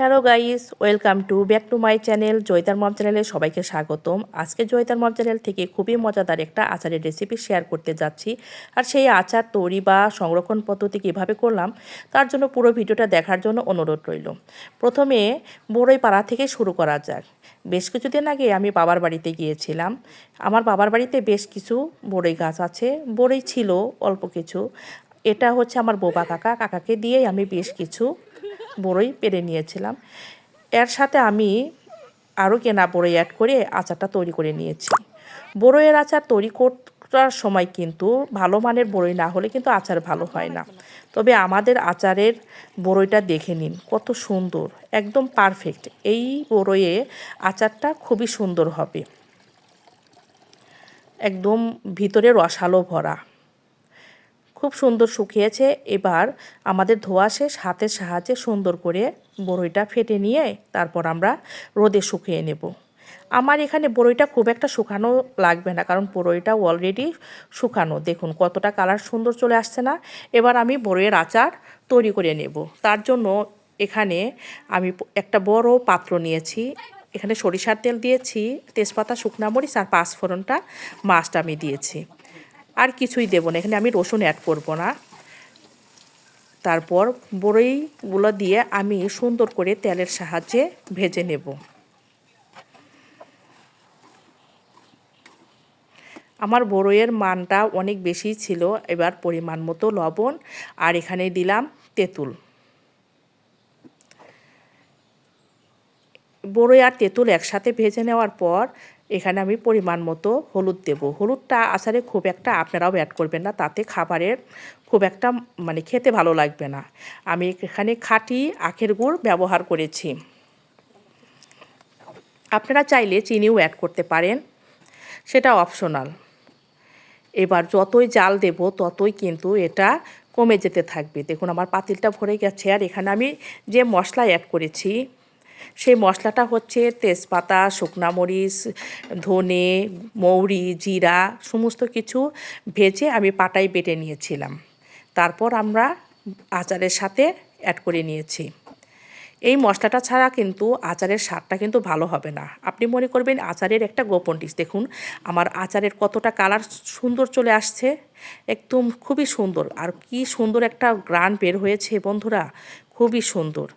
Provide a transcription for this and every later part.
Hello guys, welcome to back to my channel জয়তার মম চ্যানেলে সবাইকে স্বাগতম। আজকে জয়তার মম চ্যানেল থেকে খুবই মজাদার একটা আচারের রেসিপি শেয়ার করতে যাচ্ছি। আর সেই আচার, তৈরি বা সংরক্ষণ পদ্ধতি কীভাবে করলাম, তার জন্য পুরো ভিডিওটা দেখার জন্য অনুরোধ রইল। প্রথমে বড়ই পাড়া থেকে শুরু করা যাক। বেশ কিছুদিন আগে আমি বাবার বাড়িতে গিয়েছিলাম। আমার বাবার বাড়িতে বেশ কিছু বড়ই গাছ আছে, বড়ই ছিল অল্প কিছু। এটা হচ্ছে আমার বোবা কাকা। কাকাকে দিয়েই আমি বেশ কিছু বড়ই পেরে নিয়েছিলাম। এর সাথে আমি আরও কেনা বড়ই অ্যাড করে আচারটা তৈরি করে নিয়েছি। বড়ইয়ের আচার তৈরি করার সময় কিন্তু ভালো মানের বড়ই না হলে কিন্তু আচার ভালো হয় না। তবে আমাদের আচারের বড়ইটা দেখে নিন, কত সুন্দর, একদম পারফেক্ট এই বড়ইয়ে আচারটা খুবই সুন্দর হবে। একদম ভিতরে রসালো ভরা। খুব সুন্দর শুকিয়েছে। এবার আমাদের ধোয়া শেষ, হাতের সাহায্যে সুন্দর করে বড়ইটা ফেটে নিয়ে তারপর আমরা রোদে শুকিয়ে নেব। আমার এখানে বড়ইটা খুব একটা শুকানো লাগবে না, কারণ বড়ইটা অলরেডি শুকানো। দেখুন কতটা কালার সুন্দর চলে আসছে না। এবার আমি বড়ইয়ের আচার তৈরি করে নেব। তার জন্য এখানে আমি একটা বড় পাত্র নিয়েছি। এখানে সরিষার তেল দিয়েছি, তেজপাতা, শুকনা মরিচ আর পাঁচফোড়নটা মাছটা আমি দিয়েছি। আর কিছুই দেবো না, এখানে আমি রসুন অ্যাড করব না। তারপর বড়ইগুলো দিয়ে আমি সুন্দর করে তেলের সাহায্যে ভেজে নেব। আমার বড়ইয়ের মানটা অনেক বেশি ছিল, এবার পরিমাণ মতো লবণ, আর এখানে দিলাম তেঁতুল। বড়ই আর তেঁতুল একসাথে ভেজে নেওয়ার পর এখানে আমি পরিমাণ মতো হলুদ দেব। হলুদটা আচারে খুব একটা আপনারাও অ্যাড করবেন না, তাতে খাবারের খুব একটা মানে খেতে ভালো লাগবে না। আমি এখানে খাঁটি আখের গুড় ব্যবহার করেছি। আপনারা চাইলে চিনিও অ্যাড করতে পারেন, সেটা অপশনাল এবার যতই জাল দেব, ততই কিন্তু এটা কমে যেতে থাকবে। দেখুন, আমার পাতিলটা ভরে গেছে, আর এখানে আমি যে মশলা অ্যাড করেছি সেই মশলাটা হচ্ছে তেজপাতা, শুকনা মরিচ, ধনে, মৌরি, জিরা সমস্ত কিছু ভেজে আমি পাটায় বেটে নিয়েছিলাম। তারপর আমরা আচারের সাথে অ্যাড করে নিয়েছি। এই মশলাটা ছাড়া কিন্তু আচারের স্বাদটা কিন্তু ভালো হবে না। আপনি মনে করবেন আচারের একটা গোপন ডিশ দেখুন, আমার আচারের কতটা কালার সুন্দর চলে আসছে, একদম খুবই সুন্দর। আর কি সুন্দর একটা গ্রান বের হয়েছে বন্ধুরা, খুবই সুন্দর।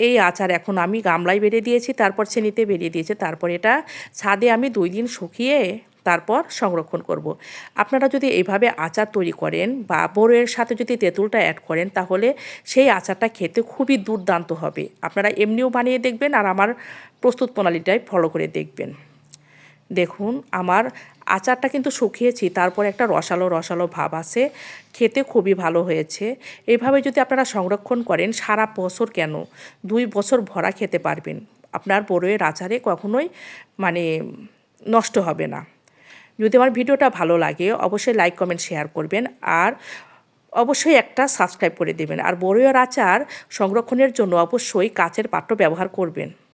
এই আচার এখন আমি গামলায় বেরিয়ে দিয়েছি, তারপর ছেনিতে বেরিয়ে দিয়েছি। তারপর এটা ছাদে আমি দুই দিন শুকিয়ে তারপর সংরক্ষণ করব। আপনারা যদি এইভাবে আচার তৈরি করেন বা বড়ের সাথে যদি তেঁতুলটা অ্যাড করেন, তাহলে সেই আচারটা খেতে খুবই দুর্দান্ত হবে। আপনারা এমনিও বানিয়ে দেখবেন আর আমার প্রস্তুত প্রণালীটাই ফলো করে দেখবেন। দেখুন, আমার আচারটা কিন্তু শুকিয়েছি, তারপর একটা রসালো রসালো ভাব আছে। খেতে খুবই ভালো হয়েছে। এইভাবে যদি আপনারা সংরক্ষণ করেন, সারা বছর কেন? দুই বছর ভরা খেতে পারবেন। আপনার বড়োয়ের আচারে কখনোই মানে নষ্ট হবে না। যদি আমার ভিডিওটা ভালো লাগে, অবশ্যই লাইক, কমেন্ট, শেয়ার করবেন আর অবশ্যই একটা সাবস্ক্রাইব করে দেবেন। আর বড়োয়ের আচার সংরক্ষণের জন্য অবশ্যই কাচের পাত্র ব্যবহার করবেন।